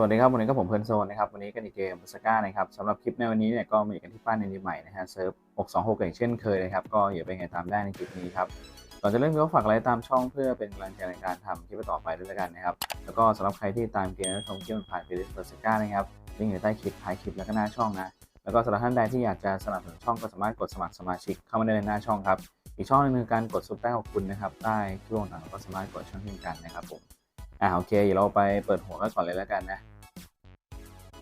สวัสดีครับวันนี้ก็ผมเพลินโซนนะครับวันนี้กันอีกเกมสก้านะครับสำหรับคลิปในวันนี้เนี่ยก็มาอยู่กันที่ป้านในนิใหม่นะฮะเซิร์ฟ626อย่างเช่นเคยนะครับก็อย่าไปไงตามได้ในคลิปนี้ครับก่อนจะเริ่มก็ฝากไลค์ตามช่องเพื่อเป็นกำลังใจในการทำคลิปต่อไปด้วยกันนะครับแล้วก็สำหรับใครที่ตามเกมและชมคลิปผ่านเพลย์ลิสต์สก้านะครับลิงก์อยู่ใต้คลิปท้ายคลิปแล้วก็หน้าช่องนะแล้วก็สำหรับท่านใดที่อยากจะสนับสนุนช่องก็สามารถกดสมัครสมาชิกเข้ามาได้ในหน้าช่องครับอีกช่องหนึงคือการกดซุปเปอร์ขอบคุณนะครับใต้คลิปต่างก็สามารถกดช่องเช่นกันนะครับผม อ่าโอเคเดี๋ยวเราไปเปิดหัวกันก่อนเลยแล้วกันนะ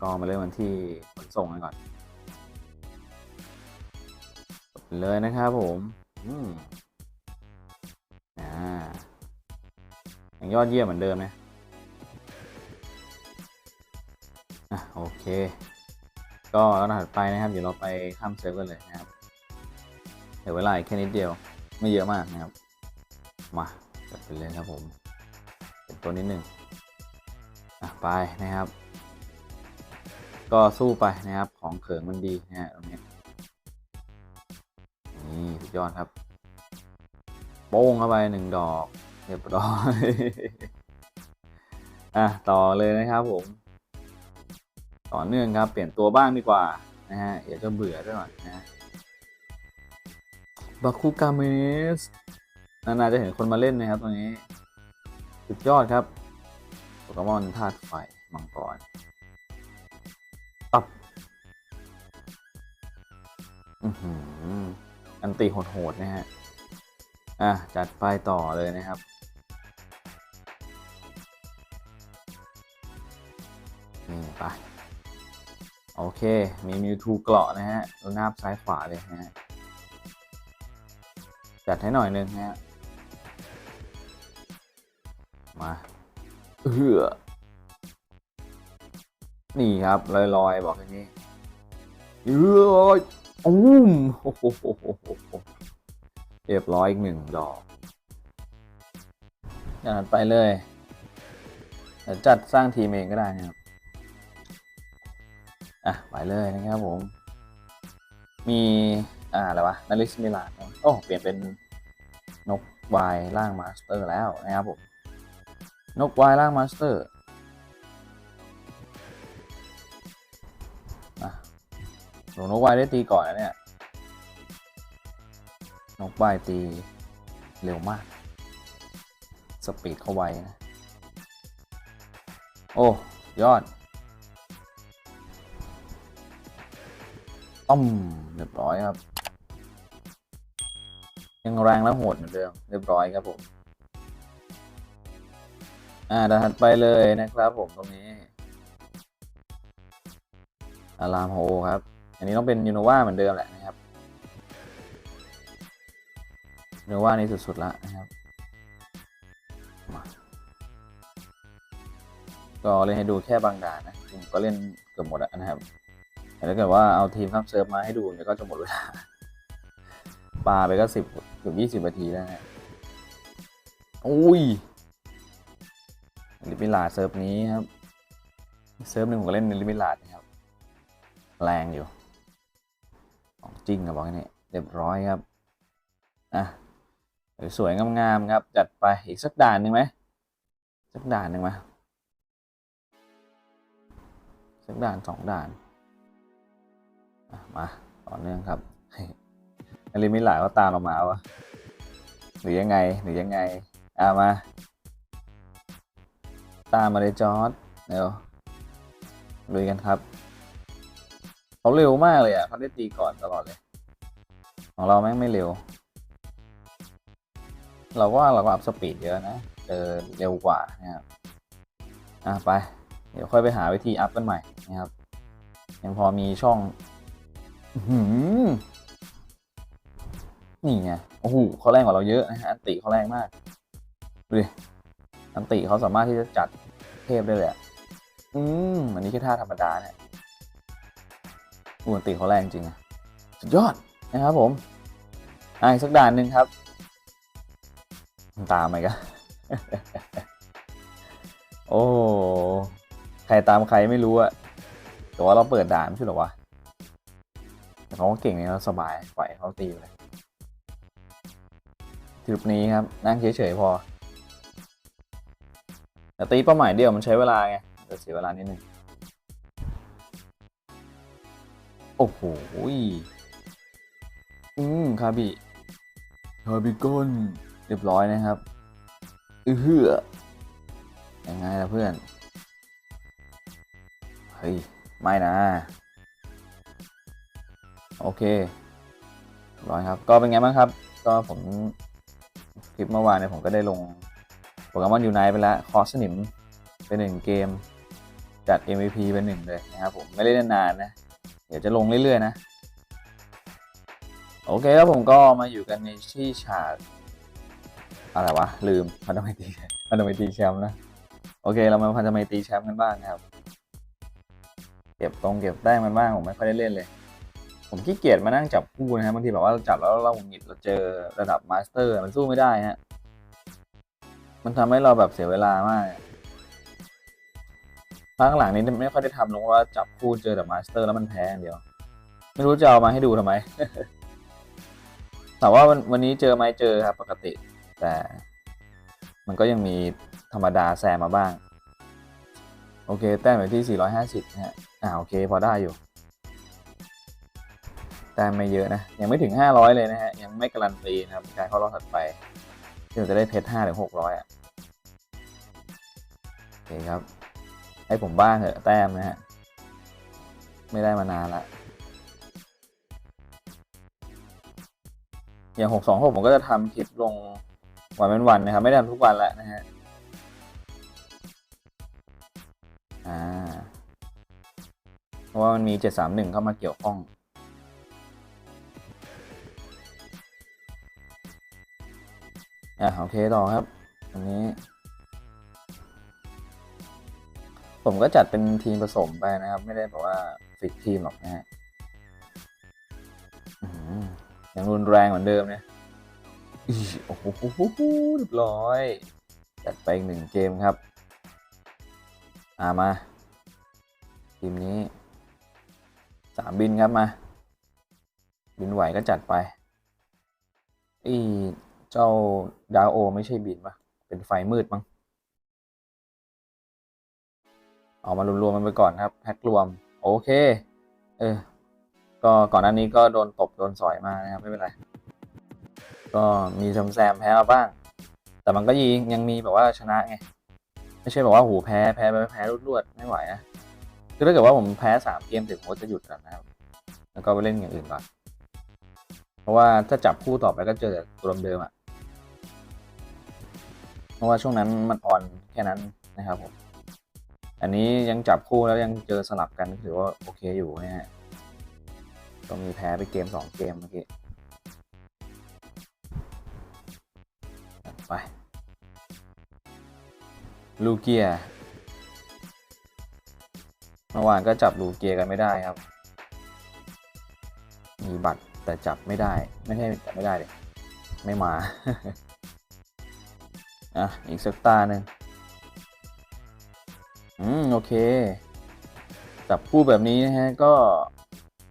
ก็มาเริ่มกันที่ขนส่งกันก่อนเลยนะครับผมอืมอ่ายังยอดเยี่ยมเหมือนเดิมนะอะโอเค ก็แล้วถัดไปนะครับ เดี๋ยวเราไปข้ามเซิร์ฟกันเลยนะครับเดี๋ยวเวลาแค่นิดเดียวไม่เยอะมากนะครับ มาจัดไปเลยครับผม ตัวนิดหนึ่งอะไปนะครับ ก็สู้ไปนะครับของเขิงมันดีนะฮะตรงนี้นี่สุดยอดครับ โป้งเข้าไปหนึ่งดอกเรียบร้อยอะต่อเลยนะครับผม ต่อเนื่องครับเปลี่ยนตัวบ้างดีกว่านะฮะอย่าจะเบื่อด้วยหน่อยนะบาคุกาเมสนานๆจะเห็นคนมาเล่นนะครับตรงนี้ สุดยอดครับโปเกมอนธาตุไฟมังกรปับอือหืออันตีโหดๆนะฮะ อะ จัดไปต่อเลยนะครับนี่ไป โอเค มีมิวทูเกราะนะฮะแล้วหน้าบซ้ายขวาเลยนะฮะ จัดให้หน่อยนึงนะฮะ มาเออนี่ครับลอยๆบอกอย่างนี้เอ้ยอุ้มโอ้โหเรียบร้อยอีกหนึ่งดอกจัดไปเลยจัดสร้างทีมเองก็ได้นะครับ อะ ไปเลยนะครับผม มี อ่า อะไรวะนาริสมิลานโอ้ เปลี่ยนเป็นนกวายล่างมาสเตอร์แล้วนะครับผม นกวายล่างมาสเตอร์หนูนกวายได้ตีก่อนนะเนี่ย นกวายตีเร็วมาก สปีดเข้าไวนะ โอ้ ยอดอ้อมเรียบร้อยครับ ยังแรงและโหดเหมือนเดิม เรียบร้อยครับผม อ่าดันถัดไปเลยนะครับผมตรงนี้อารามโฮครับ อันนี้ต้องเป็นยูโนวาเหมือนเดิมแหละนะครับยูโนวานี่สุดๆละนะครับก็เล่นให้ดูแค่บางด่านนะผมก็เล่นเกือบหมดแล้วนะครับแต่ถ้าเกิดว่าเอาทีมข้ามเซิร์ฟมาให้ดูเดี๋ยวก็จะหมดเวลาปาไปก็สิบเกือบยี่สิบนาทีแล้วนะอุ้ย ลิมิลาเซิร์ฟนี้ครับ เซิร์ฟหนึ่งผมก็เล่นในลิมิลาดนะครับ แรงอยู่ ของจริงครับบอกนี่เรียบร้อยครับ อะ สวยงามๆครับ จัดไปอีกสักด่านหนึ่งไหมสักด่านหนึ่งไหมสักด่านสองด่าน มา ต่อเนื่องครับนาริมิลายว่าตามเรามาวะหรือยังไงหรือยังไงอะมา ตามมาเลยจอร์ดเดี๋ยวลุยกันครับ เขาเร็วมากเลยอะเขาได้ตีก่อนตลอดเลย ของเราแม่งไม่เร็ว เราว่าเราก็อัพสปีดเยอะนะเจอเร็วกว่านะครับอะไป เดี๋ยวค่อยไปหาวิธีอัพกันใหม่นะครับ ยังพอมีช่องหือนี่ไง โอ้โหเขาแรงกว่าเราเยอะนะฮะอันติเขาแรงมากดูดิ อันติเขาสามารถที่จะจัดเทพได้เลยอะอืมอันนี้แค่ท่าธรรมดาเนี่ยอูอันติเขาแรงจริงอะสุดยอดนะครับผมอีกสักด่านหนึ่งครับ ตามไปกันโอ้ใครตามใครไม่รู้อะแต่ว่าเราเปิดด่านไม่ใช่หรอวะแต่เขาก็เก่งเนี่ยเราสบายปล่อยเขาตีเลยทริปนี้ครับ นั่งเฉยๆพอ แต่ตีเป้าหมายเดียวมันใช้เวลาไงเดี๋ยวเสียเวลานิดนึงโอ้โหยอืมคาบิคาบิก้นเรียบร้อยนะครับอือเหือยังไงล่ะเพื่อน เฮ้ย ไม่นะ โอเคเรียบร้อยครับ ก็เป็นไงบ้างครับ ก็ผมคลิปเมื่อวานเนี่ยผมก็ได้ลงโปเกมอนยูไนไปแล้วคอสนิมเป็นหนึ่งเกม จัด MVP เป็นหนึ่งเลยนะครับผมไม่เล่นนานนะ เดี๋ยวจะลงเรื่อยๆนะ โอเคครับผมก็มาอยู่กันในที่ฉากอะไรวะ ลืมพันธมิตรีพันธมิตรีแชมป์นะ โอเค เรามาพันธมิตรีแชมป์กันบ้างนะครับ เก็บตรงเก็บแต้มกันบ้างผมไม่ค่อยได้เล่นเลย ผมขี้เกียจมานั่งจับคู่นะครับบางทีแบบว่าเราจับแล้วเราหงุดหงิดเราเจอระดับมาสเตอร์มันสู้ไม่ได้ฮะ มันทำให้เราแบบเสียเวลามากพักหลังนี้ไม่ค่อยได้ทำลงว่าจับคู่เจอแต่มาสเตอร์แล้วมันแพ้อย่างเดียว ไม่รู้จะเอามาให้ดูทำไม แต่ว่าวันนี้เจอไหมเจอครับปกติ แต่มันก็ยังมีธรรมดาแซมมาบ้าง โอเค แต้มอยู่ที่ 450นะฮะอ่าโอเค พอได้อยู่ แต้มไม่เยอะนะ ยังไม่ถึง 500 เลยนะฮะ ยังไม่การันตีนะครับการเข้ารอบถัดไป ที่เราจะได้เพชร5ถึง600อะโอเคครับ ให้ผมบ้างเถอะแต้มนะฮะ ไม่ได้มานานละอย่าง626ผมก็จะทำคลิปลงวันเป็นวันนะครับ ไม่ได้ทำทุกวันล้วนะฮะอ่าเพราะว่ามันมี 731 เข้ามาเกี่ยวข้อง อะโอเคต่อครับ อันนี้ ผมก็จัดเป็นทีมผสมไปนะครับ ไม่ได้แบบว่าฟิกทีมหรอกนะฮะอื้อหือยังรุนแรงเหมือนเดิมเนี่ยโอ้โหเรียบร้อย จัดไปอีกหนึ่งเกมครับอามา ทีมนี้สามบินครับมา บินไหวก็จัดไปอี เจ้าดาวโอ ไม่ใช่บินปะเป็นไฟมืดมั้งเอามารวมๆมันไปก่อนครับแพ็ครวม โอเค เออ ก็ก่อนหน้านี้ก็โดนตบโดนสอยมานะครับ ไม่เป็นไร ก็มีแซมแซมแพ้มาบ้าง แต่มันก็ยิงยังมีแบบว่าชนะไง ไม่ใช่แบบว่าหูแพ้แพ้ไปแพ้รวดๆไม่ไหวนะคือถ้าเกิดว่าผมแพ้สามเกมถึงผมก็จะหยุดก่อนนะครับ แล้วก็ไปเล่นอย่างอื่นก่อน เพราะว่าถ้าจับคู่ต่อไปก็เจอต่ตัวเดิมๆอะ เพราะว่าช่วงนั้นมันอ่อนแค่นั้นนะครับผมอันนี้ยังจับคู่แล้วยังเจอสลับกันถือว่าโอเคอยู่นะฮะก็มีแพ้ไปเกมสองเกมเมื่อกี้ไปลูเกียเมื่อวานก็จับลูเกียกันไม่ได้ครับ มีบัตรแต่จับไม่ได้ ไม่ใช่จับไม่ได้เลยไม่มา อะ อีกสักตาหนึ่งอืม โอเค จับคู่แบบนี้นะฮะ ก็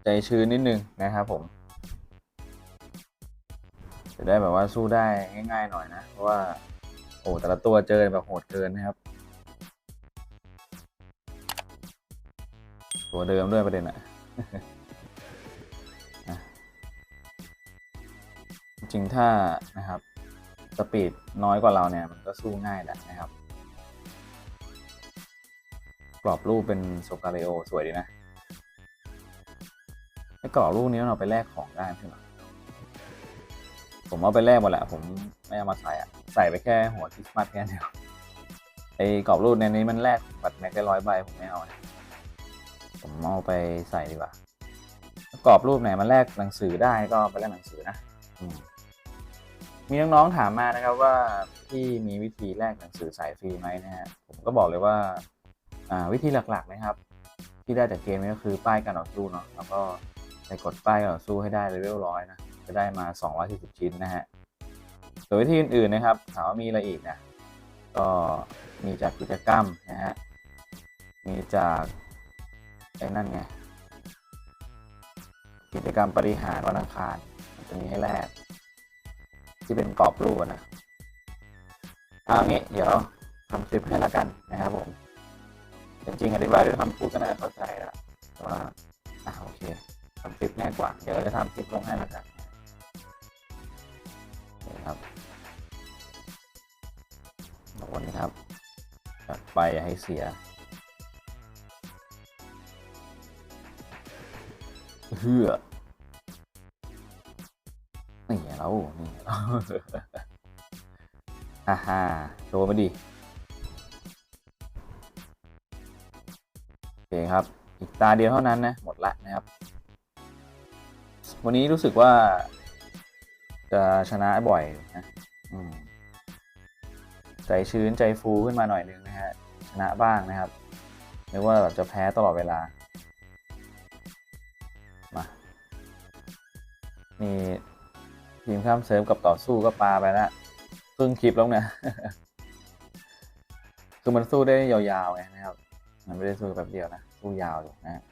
ใจชื้นนิดนึงนะครับผม จะได้แบบว่าสู้ได้ง่าย ๆ หน่อยนะ เพราะว่า โอ้แต่ละตัวเจอแบบโหดเกินนะครับ ตัวเดิมด้วยประเด็นอะนะจริงถ้านะครับ สปีดน้อยกว่าเราเนี่ยมันก็สู้ง่ายแหละนะครับ กรอบรูปเป็นโซกาเลโอสวยดีนะไอ้กรอบรูปนี้เราไปแลกของได้ใช่ไหมผมเอาไปแลกหมดแหละผมไม่เอามาใส่อะใส่ไปแค่หัวคริสต์มาสแค่เดียวไอ้กรอบรูปในนี้มันแลกบัตรแม็กได้ร้อยใบผมไม่เอานะผมเอาไปใส่ดีกว่ากรอบรูปไหนมันแลกหนังสือได้ก็ไปแลกหนังสือนะอืม มีน้องๆถามมานะครับว่าพี่มีวิธีแลกหนังสือสายฟรีไหมนะฮะผมก็บอกเลยว่าวิธีหลักๆนะครับ ที่ได้จากเกมนี้ก็คือป้ายการต่อสู้เนาะแล้วก็ไปกดป้ายการต่อสู้ให้ได้เลเวลร้อยนะจะได้มา 240 ชิ้นนะฮะส่วนวิธีอื่นๆนะครับถามว่ามีอะไรอีกนะก็มีจากกิจกรรมนะฮะมีจากไอ้นั่นไงกิจกรรมปริหารวันอังคารจะมีให้แลก ที่เป็นกรอบรูปนะเอางี้เดี๋ยวทำคลิปให้ละกันนะครับผม จริงๆอธิบายด้วยคำพูดก็น่าเข้าใจแล้วแต่ว่าอะโอเคทำคลิปง่ายกว่า เดี๋ยวจะทำคลิปลงให้ล้วกันนี่ครับขอบคุณครับจัดไปอย่าให้เสียเฮือ เรานี่ฮ่าฮ่าโชว์มาดิโอเคครับ อีกตาเดียวเท่านั้นนะ หมดละนะครับ วันนี้รู้สึกว่า จะชนะบ่อยนะใจชื้นใจฟูขึ้นมาหน่อยนึงนะฮะ ชนะบ้างนะครับนึกว่าแบบจะแพ้ตลอดเวลา มา นี่ ทีมข้ามเซิร์ฟกับต่อสู้ก็ปาไปแล้วครึ่งคลิปแล้วนี่ยคือมันสู้ได้ยาวๆไงนะครับ มันไม่ได้สู้แบบเดียวนะ สู้ยาวอยู่นะ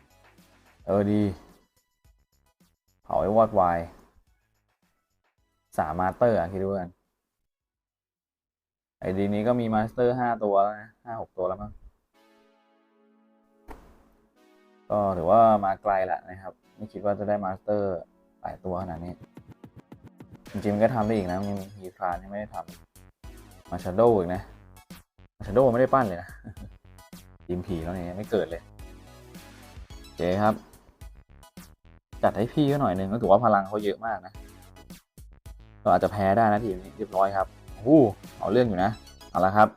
เออดี เผาไอ้วอดวายสามมาสเตอร์อะคิดดูกันไอดีนี้ก็มีมาสเตอร์ห้าตัวแล้วนะห้าหกตัวแล้วมั้งก็ถือว่ามาไกลละนะครับ ไม่คิดว่าจะได้มาสเตอร์หลายตัวขนาดนี้ จริงๆมันก็ทำได้อีกนะมันยังมีฮีฟรานที่ไม่ได้ทำมาชาโดอีกนะมาชาโดไม่ได้ปั้นเลยนะทีมผีแล้วเนี่ยไม่เกิดเลยโอเคครับ จัดให้พี่ก็หน่อยนึงก็ถือว่าพลังเขาเยอะมากนะก็อาจจะแพ้ได้นะทีมนี้เรียบร้อยครับโอ้เอาเรื่องอยู่นะ เอาละครับ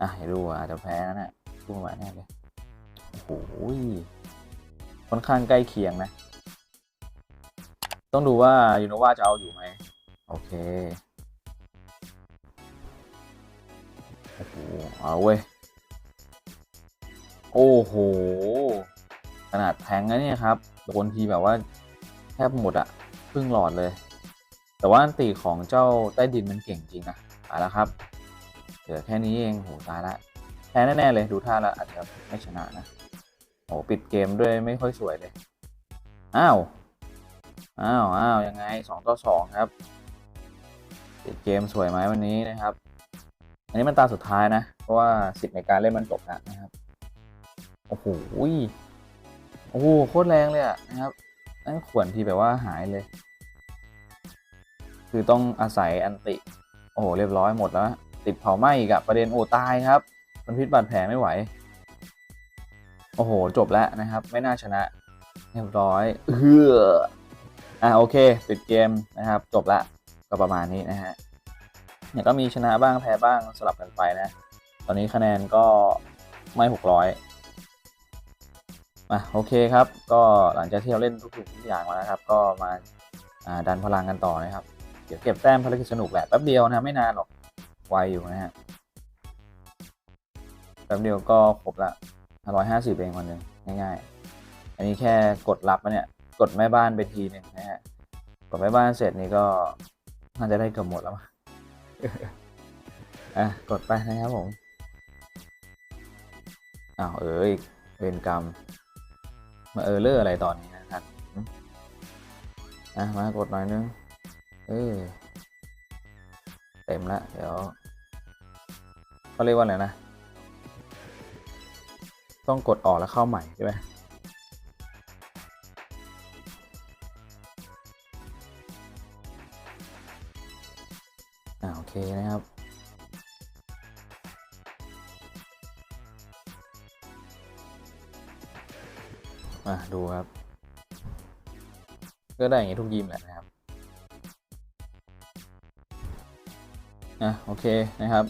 อะให้ดูอะอาจจะแพ้นะเนี่ยสู้มาแน่เลยโอ้โหค่อนข้างใกล้เคียงนะ ต้องดูว่ายูโนวาจะเอาอยู่ไหมโอเคโอ้โหเอาเว้ยโอ้โหขนาดแทงนะเนี่ยครับโดนทีแบบว่าแทบหมดอะครึ่งหลอดเลย แต่ว่าอันตีของเจ้าใต้ดินมันเก่งจริงนะตายแล้วครับเหลือแค่นี้เองโหตายละแพ้แน่ๆเลยดูท่าแล้วอาจจะไม่ชนะนะโอ้ปิดเกมด้วยไม่ค่อยสวยเลย อ้าว อ้าวอ้าวยังไงสองต่อสองครับปิดเกมสวยไหมวันนี้นะครับ อันนี้มันตาสุดท้ายนะ เพราะว่าสิทธิ์ในการเล่นมันจบแล้วนะครับ โอ้โหโอ้โหโคตรแรงเลยอะนะครับนั่นขวนทีแบบว่าหายเลย คือต้องอาศัยอันติ โอ้โหเรียบร้อยหมดแล้ว ติดเผาไหม้อีกอะประเด็นโอ้ตายครับมันพิษบาดแผลไม่ไหว โอ้โหจบแล้วนะครับ ไม่น่าชนะ เรียบร้อยเออ อะโอเคปิดเกมนะครับ จบละก็ประมาณนี้นะฮะเนี่ยก็มีชนะบ้างแพ้บ้างสลับกันไปนะ ตอนนี้คะแนนก็ไม่หกร้อยอะโอเคครับ ก็หลังจากที่เราเล่นทุกทุกอย่างมาแล้วครับ ก็มาอ่าดันพลังกันต่อนะครับ เดี๋ยวเก็บแต้มภารกิจสนุกแหละแป๊บเดียวนะไม่นานหรอกไวอยู่นะฮะแป๊บเดียวก็ครบละร้อยห้าสิบเองคนหนึ่งง่ายๆ อันนี้แค่กดรับมาเนี่ย กดแม่บ้านไปทีนึ่งนะฮะกดแม่บ้านเสร็จนี่ก็น่าจะได้เกือบหมดแล้วมั้งอะกดไปนะครับผมอ้าวเอออีกเวรกรรม มาเออเลอร์อะไรตอนนี้นะครับอะมากดหน่อยนึงเออเต็มละเดี๋ยวเขาเรียกว่าอะไรนะ ต้องกดออกแล้วเข้าใหม่ใช่ไหม นะครับ มาดูครับ ก็ได้อย่างนี้ทุกยิมแหละนะครับ อะโอเคนะครับ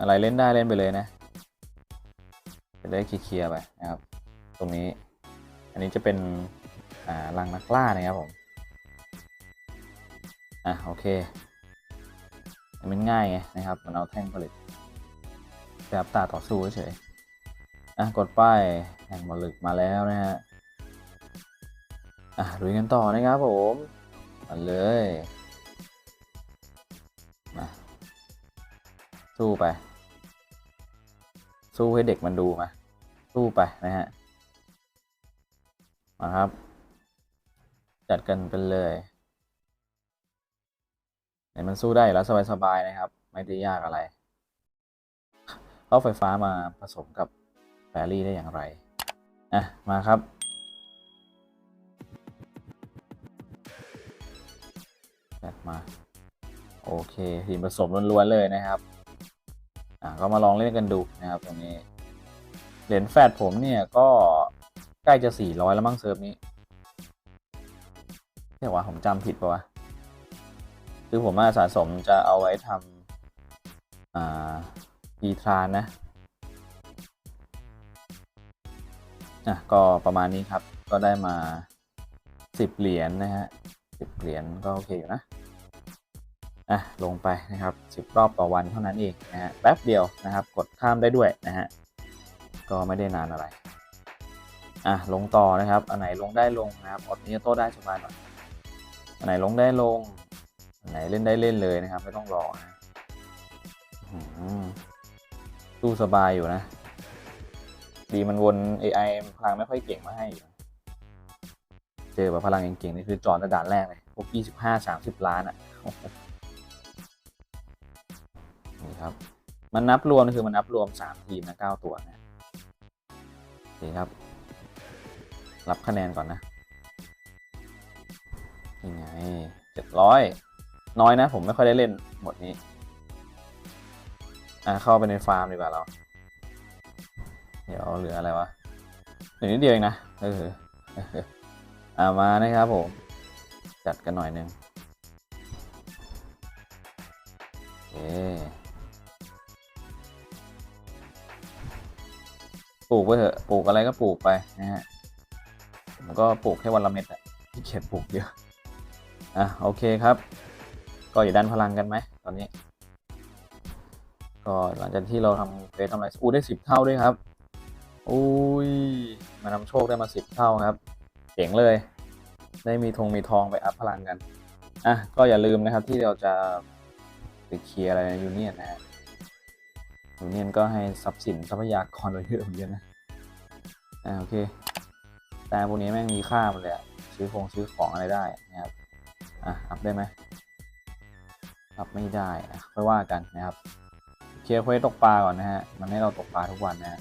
อะไรเล่นได้เล่นไปเลยนะ จะได้เคลียร์ไปนะครับ ตรงนี้ อันนี้จะเป็นอ่ารังนักล่านะครับผม อะโอเค มันง่ายไงนะครับมันเอาแท่งผลิตแบบตาต่อสู้เฉยอะกดป้ายแห่งมลึกมาแล้วนะฮะอะลุยกันต่อนะครับผมมาเลยมาสู้ไป สู้ให้เด็กมันดูมาสู้ไปนะฮะมาครับ จัดกันไปเลย ไหนมันสู้ได้แล้วสบายๆนะครับ ไม่ได้ยากอะไรท่อไฟฟ้ามาผสมกับแบตเตอรี่ได้อย่างไรอะมาครับแบตมา โอเคทีมผสมล้วนๆเลยนะครับอะก็มาลองเล่นกันดูนะครับตรงนี้เหรียญแฟดผมเนี่ยก็ใกล้จะ 400 แล้วมั้งเซิร์ฟนี้เรียกว่าผมจำผิดปะวะ คือผมมาสะสมจะเอาไว้ทำอ่าอีทรานนะอะก็ประมาณนี้ครับก็ได้มา 10 เหรียญนะฮะ10 เหรียญก็โอเคอยู่นะอะลงไปนะครับ 10 รอบต่อวันเท่านั้นเองนะฮะแป๊บเดียวนะครับ กดข้ามได้ด้วยนะฮะก็ไม่ได้นานอะไรอะลงต่อนะครับ อันไหนลงได้ลงนะครับอดนี้โต้ได้สบายหน่อยอันไหนลงได้ลง ไหนเล่นได้เล่นเลยนะครับ ไม่ต้องรอนะอื้อหือสู้สบายอยู่นะ ดีมันวน AI พลังไม่ค่อยเก่งมาให้อยู่เจอแบบพลังเก่งๆนี่คือจอดระดับแรกเลยพวก25 30ล้านอะ่ะนี่ครับ มันนับรวมคือมันนับรวม3ทีมนะ9ตัวนะโอเครับ รับคะแนนก่อนนะนี่ไง700 น้อยนะ ผมไม่ค่อยได้เล่นหมดนี้ อะเข้าไปในฟาร์มดีกว่าเรา เดี๋ยวเหลืออะไรวะเหลือนิดเดียวเองนะเอออ่ามานะครับผม จัดกันหน่อยหนึ่งโอปลูกไปเถอะ ปลูกอะไรก็ปลูกไปนะฮะผมก็ปลูกแค่วันละเม็ดอะที่เขียนปลูกเยอะ อะ โอเคครับ ก็อย่าดันพลังกันไหมตอนนี้ ก็หลังจากที่เราทำเฟสทำอะไรอู้ได้สิบเท่าด้วยครับอุ้ยมานำโชคได้มาสิบเท่าครับเจ๋งเลย ได้มีธงมีทองไปอัพพลังกันอะก็อย่าลืมนะครับที่เราจะไปเคลียร์อะไรในยูเนียนนะยูเนียนก็ให้ทรัพย์สินทรัพยากรเราเยอะเหมือนกันนะอ่าโอเคแต่พวกนี้แม่งมีค่าหมดเลยซื้อคงซื้อของอะไรได้นะครับอะอัพได้ไหม อัพไม่ได้ค่อยว่ากันนะครับเคลียร์เควสตกปลาก่อนนะฮะมันให้เราตกปลาทุกวันนะฮะ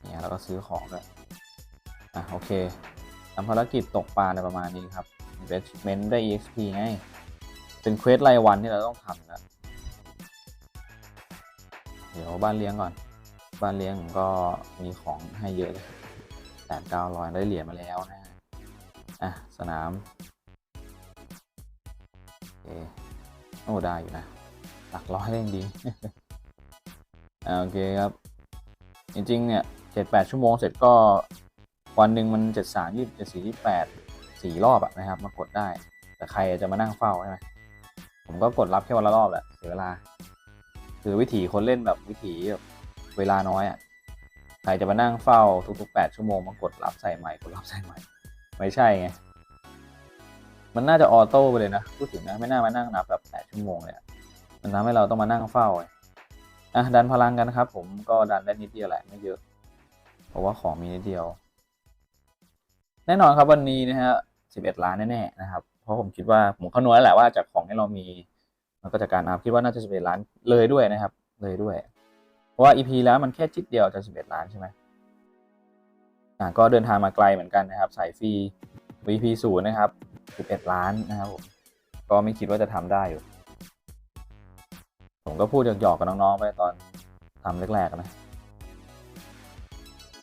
เนี่ยเราก็ซื้อของด้วยอะโอเคทำภารกิจตกปลาในประมาณนี้ครับ investment ได้ exp ไงเป็นเควสรายวันที่เราต้องทำนะเดี๋ยวบ้านเลี้ยงก่อน บ้านเลี้ยงก็มีของให้เยอะเลยแปดเก้าร้อยได้เหรียญมาแล้วนะอะ สนาม โอเค โอ้ได้อยู่นะ หลักร้อยเร่งดีอ่าโอเคครับ จริง ๆ เนี่ยเจ็ดแปดชั่วโมงเสร็จก็วันหนึ่งมันเจ็ดสามยี่สิบเจ็ดสี่ยี่แปดสี่รอบอะนะครับ มากดได้ แต่ใครจะมานั่งเฝ้าใช่ไหมผมก็กดรับแค่วันละรอบแหละเสียเวลา คือวิถีคนเล่นแบบวิถีแบบเวลาน้อยอะใครจะมานั่งเฝ้าทุกๆแปดชั่วโมงมากดรับใส่ใหม่กดรับใส่ใหม่ ไม่ใช่ไง มันน่าจะออโต้ไปเลยนะพูดถึงนะไม่น่ามานั่งนับแบบแปดชั่วโมงเลยอะมันทำให้เราต้องมานั่งเฝ้าอะดันพลังกันนะครับ ผมก็ดันได้นิดเดียวแหละไม่เยอะ เพราะว่าของมีนิดเดียว แน่นอนครับวันนี้นะฮะสิบเอ็ดล้านแน่ๆนะครับ เพราะผมคิดว่าผมคำนวณแล้วแหละว่าจากของที่เรามีมันก็จากการอัพคิดว่าน่าจะสิบเอ็ดล้านเลยด้วยนะครับ เลยด้วย เพราะว่า EP แล้วมันแค่จิตเดียวจะสิบเอ็ดล้านใช่ไหมอะก็เดินทางมาไกลเหมือนกันนะครับ สายฟรี VP ศูนย์นะครับ สิบเอ็ดล้านนะครับผมก็ไม่คิดว่าจะทำได้อยู่ ผมก็พูดหยอกๆกับน้องๆไปตอนทำแรกๆนะ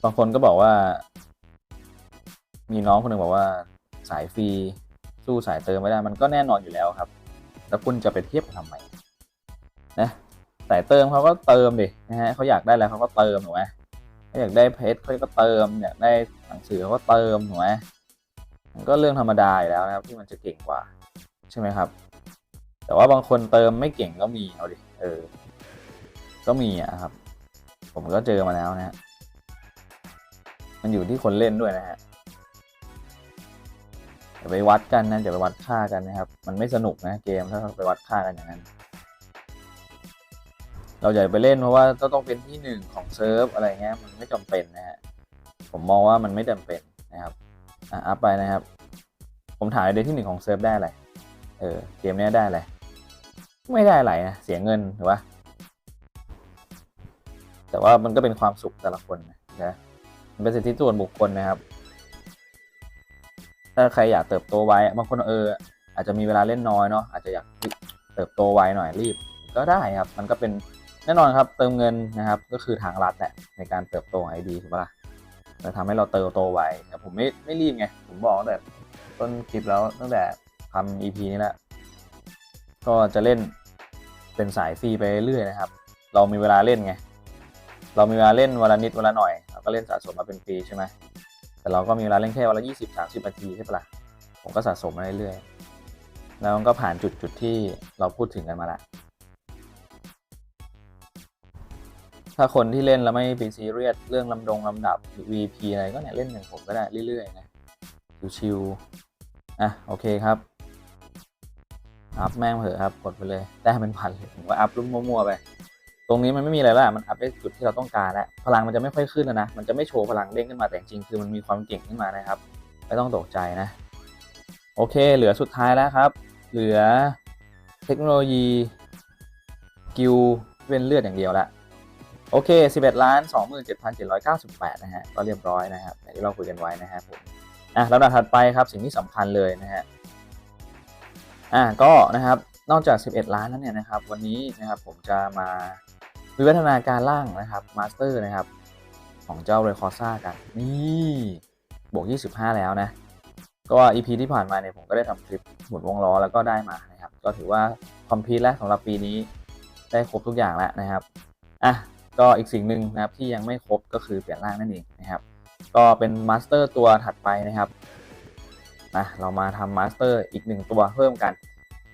บางคนก็บอกว่า มีน้องคนหนึ่งบอกว่าสายฟรีสู้สายเติมไม่ได้มันก็แน่นอนอยู่แล้วครับ แล้วคุณจะไปเทียบทำไมนะสายเติมเขาก็เติมดินะฮะเขาอยากได้อะไรเขาก็เติมถูกไหมอยากได้เพชรเขาก็เติมอยากได้หนังสือเขาก็เติมถูกไหม มันก็เรื่องธรรมดาอยู่แล้วนะครับที่มันจะเก่งกว่า ใช่ไหมครับ แต่ว่าบางคนเติมไม่เก่งก็มีเอาดิเออ ก็มีอะครับ ผมก็เจอมาแล้วนะฮะมันอยู่ที่คนเล่นด้วยนะฮะอย่าไปวัดกันนะอย่าไปวัดค่ากันนะครับ มันไม่สนุกนะเกมถ้าไปวัดค่ากันอย่างนั้น เราอย่าไปเล่นเพราะว่าต้องเป็นที่หนึ่งของเซิร์ฟอะไรเงี้ยมันไม่จำเป็นนะฮะผมมองว่ามันไม่จำเป็นนะครับ อะอัพไปนะครับ ผมถ่ายเดยที่หนึ่งของเซิร์ฟได้อะไร เออ เกมนี้ได้อะไร ไม่ได้อะไรนะ เสียเงินถูกปะแต่ว่ามันก็เป็นความสุขแต่ละคนนะนะมันเป็นสิทธิส่วนบุคคลนะครับ ถ้าใครอยากเติบโตไว้บางคนเออ อาจจะมีเวลาเล่นน้อยเนาะ อาจจะอยากเติบโตไวหน่อยรีบ ก็ได้ครับ มันก็เป็นแน่นอนครับ เติมเงินนะครับ ก็คือทางรัฐแหละในการเติบโตไอดีถูกปะล่ะ จะทำให้เราเติบโตไวแต่ผมไม่ไม่รีบไง ผมบอกตั้งแต่ต้นคลิปแล้วตั้งแต่ทำ EP นี้แหละก็จะเล่นเป็นสายฟรีไปเรื่อยนะครับ เรามีเวลาเล่นไง เรามีเวลาเล่นวันละนิดวันละหน่อย เราก็เล่นสะสมมาเป็นปีใช่ไหมแต่เราก็มีเวลาเล่นแค่วันละยี่สิบสามสิบนาทีใช่ปะล่ะผมก็สะสมมาเรื่อยๆแล้วก็ผ่านจุดจุดที่เราพูดถึงกันมาละ ถ้าคนที่เล่นแล้วไม่ไปซีเรียสเรื่องลำดงลำดับ VP อะไรก็เนี่ยเล่นอย่างผมก็ได้เรื่อยๆนะชิวๆอะโอเคครับอัพแม่งเถอะครับกดไปเลยได้เป็นพันเลยผมว่าอัพรุ่มมั่วๆไป ตรงนี้มันไม่มีอะไรแล้วมันอัพได้จุดที่เราต้องการแล้วพลังมันจะไม่ค่อยขึ้นแล้วนะ มันจะไม่โชว์พลังเด้งขึ้นมาแต่จริงคือมันมีความเก่งขึ้นมานะครับ ไม่ต้องตกใจนะ โอเค เหลือสุดท้ายแล้วครับ เหลือเทคโนโลยีกิลเป็นเลือดอย่างเดียวละ โอเค 11ล้าน27,798 นะฮะ ก็เรียบร้อยนะครับอย่างที่เราคุยกันไว้นะฮะผม อะลำดับถัดไปครับ สิ่งที่สำคัญเลยนะฮะ อะก็นะครับ นอกจาก 11 ล้านแล้วเนี่ยนะครับ วันนี้นะครับผมจะมาวิวัฒนาการล่างนะครับ มาสเตอร์นะครับ ของเจ้าเรคอซ่ากัน นี่บวก 25 แล้วนะ ก็ EP ที่ผ่านมาเนี่ยผมก็ได้ทำคลิปหมุนวงล้อแล้วก็ได้มานะครับ ก็ถือว่าคอมพลีทแล้วสำหรับปีนี้ได้ครบทุกอย่างแล้วนะครับ อะ ก็อีกสิ่งหนึ่งนะครับที่ยังไม่ครบก็คือเปลี่ยนร่างนั่นเองนะครับ ก็เป็นมาสเตอร์ตัวถัดไปนะครับนะเรามาทำมาสเตอร์อีกหนึ่งตัวเพิ่มกัน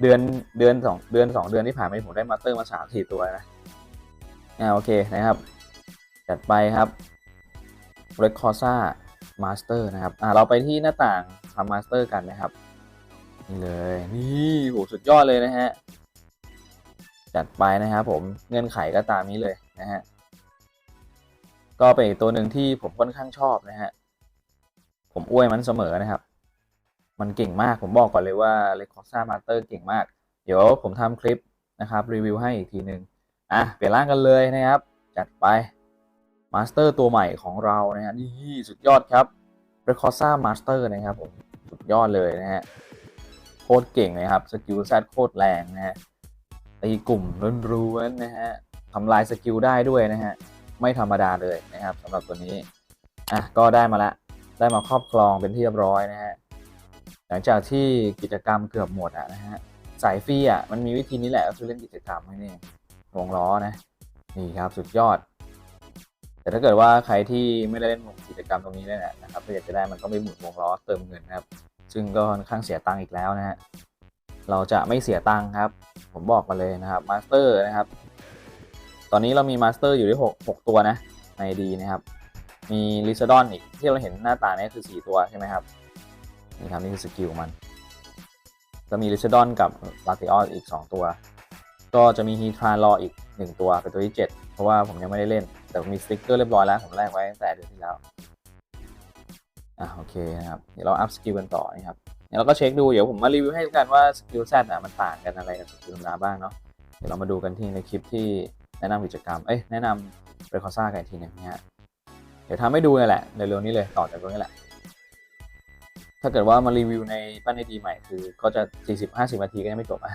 เดือนเดือนสองเดือนสองเดือนที่ผ่านมาผมได้มาสเตอร์มาสามสี่ตัวนะอ่าโอเคนะครับ จัดไปครับ r e c o r s a Master นะครับอ่าเราไปที่หน้าต่างทำ Master กันนะครับนี่เลยนี่โหสุดยอดเลยนะฮะจัดไปนะครับผมเงื่อนไขก็ตามนี้เลยนะฮะ ก็เป็นอีกตัวหนึ่งที่ผมค่อนข้างชอบนะฮะ ผมอวยมันเสมอนะครับ มันเก่งมากผมบอกก่อนเลยว่า r e c o r s a Master เก่งมาก เดี๋ยวผมทำคลิปนะครับรีวิวให้อีกทีหนึ่งอะเปลี่ยนร่างกันเลยนะครับ จัดไปมาสเตอร์ตัวใหม่ของเรานะฮะนี่สุดยอดครับ r e c o r s a Master นะครับผมสุดยอดเลยนะฮะโคตรเก่งเลยครับสกิลแซดโคตรแรงนะฮะตีกลุ่มร้วนนะฮะทำลายสกิลได้ด้วยนะฮะ ไม่ธรรมดาเลยนะครับสำหรับตัวนี้อะก็ได้มาละ ได้มาครอบครองเป็นที่เรียบร้อยนะฮะหลังจากที่กิจกรรมเกือบหมดอะนะฮะสายฟรีอะมันมีวิธีนี้แหละก็คือเล่นกิจกรรมนี่วงล้อนะนี่ครับสุดยอด แต่ถ้าเกิดว่าใครที่ไม่ได้เล่นกิจกรรมตรงนี้เนี่ยนะครับถ้าอยากจะได้มันต้องไปหมุนวงล้อเติมเงินนะครับ ซึ่งก็ค่อนข้างเสียตังค์อีกแล้วนะฮะเราจะไม่เสียตังค์ครับ ผมบอกมาเลยนะครับมาสเตอร์นะครับ ตอนนี้เรามีมาสเตอร์อยู่ที่6 6ตัวนะในดีนะครับ มีลิซาดอนอีกที่เราเห็นหน้าตาเนี่ยคือ 4 ตัวใช่ไหมครับนี่ครับนี่คือสกิลมันก็มีลิซาดอนกับลาติออสอีก 2 ตัว ก็จะมีฮีทรานรออีก 1 ตัวเป็นตัวที่ 7 เพราะว่าผมยังไม่ได้เล่น แต่มีสติ๊กเกอร์เรียบร้อยแล้ว ผมแลกไว้ตั้งแต่เดือนที่แล้วอะโอเคนะครับเดี๋ยวเราอัพสกิลกันต่อนะครับเดี๋ยวเราก็เช็คดูเดี๋ยวผมมารีวิวให้กันว่าสกิลแซดอะมันต่างกันอะไรกับสกิลธรรมดาบ้างเนาะเดี๋ยวเรามาดูกันที่ในคลิปที่ แนะนำกิจกรรม เอ้ย แนะนำเรคอซ่ากันอีกทีหนึงนะฮะ เดี๋ยวทำให้ดูนี่แหละ เร็วๆนี้เลย ต่อจากตรงนี้แหละ ถ้าเกิดว่ามารีวิวในปั้นในดีใหม่คือ ก็จะ 40-50นาทีก็ยังไม่จบอะ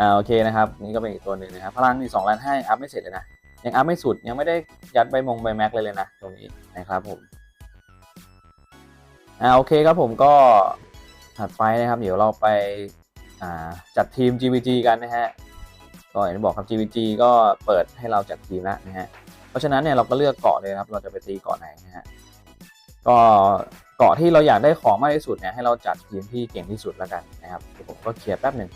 อ่าโอเคนะครับ นี่ก็เป็นอีกตัวหนึ่งนะครับ พลังนี่สองล้านห้าอัพไม่เสร็จเลยนะ ยังอัพไม่สุด ยังไม่ได้ยัดใบมงใบแม็กเลยเลยนะ ตรงนี้นะครับผม อ่าโอเคครับผมก็ถัดไปนะครับ เดี๋ยวเราไปจัดทีม GVG กันนะฮะ ก็อย่างที่บอกครับ GVG ก็เปิดให้เราจัดทีมแล้วนะฮะ เพราะฉะนั้นเนี่ยเราก็เลือกเกาะเลยครับ เราจะไปตีเกาะไหนนะฮะ ก็เกาะที่เราอยากได้ของมากที่สุดเนี่ยให้เราจัดทีมที่เก่งที่สุดแล้วกันนะครับผมก็เคลียร์แป๊บหนึ่ง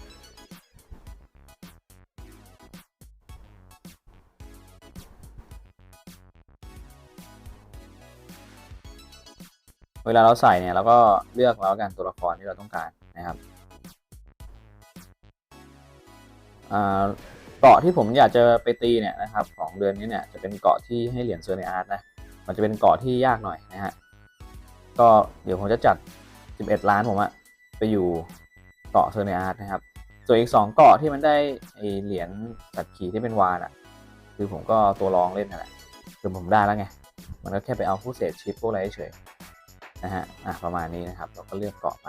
เวลาเราใส่เนี่ยเราก็เลือกแล้วกันตัวละครที่เราต้องการนะครับ เกาะที่ผมอยากจะไปตีเนี่ยนะครับของเดือนนี้เนี่ยจะเป็นเกาะที่ให้เหรียญเซอร์ในอาร์ตนะมันจะเป็นเกาะที่ยากหน่อยนะฮะก็เดี๋ยวผมจะจัด 11 ล้านผมอะไปอยู่เกาะเซอร์ในอาร์ตนะครับ ส่วนอีก 2 เกาะที่มันได้ไอเหรียญสัตว์ขี่ที่เป็นวานอะคือผมก็ตัวรองเล่นนั่นแหละคือผมได้แล้วไง มันก็แค่ไปเอาผู้เสพชิปพวกอะไรเฉยนะฮะอะประมาณนี้นะครับ เราก็เลือกเกาะไป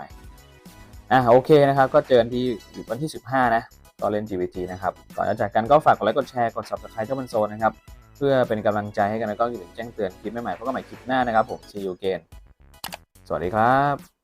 อะโอเคนะครับ ก็เจอกันที่วันที่ 15 นะ ตอนเล่น GVT นะครับ ก่อนจะจากกันก็ฝากกดไลค์กดแชร์กด subscribe ช่องบันโซนนะครับ เพื่อเป็นกำลังใจให้กันแล้วก็อย่าลืมแจ้งเตือนคลิปใหม่ๆพบกันใหม่คลิปหน้านะครับผม see you again สวัสดีครับ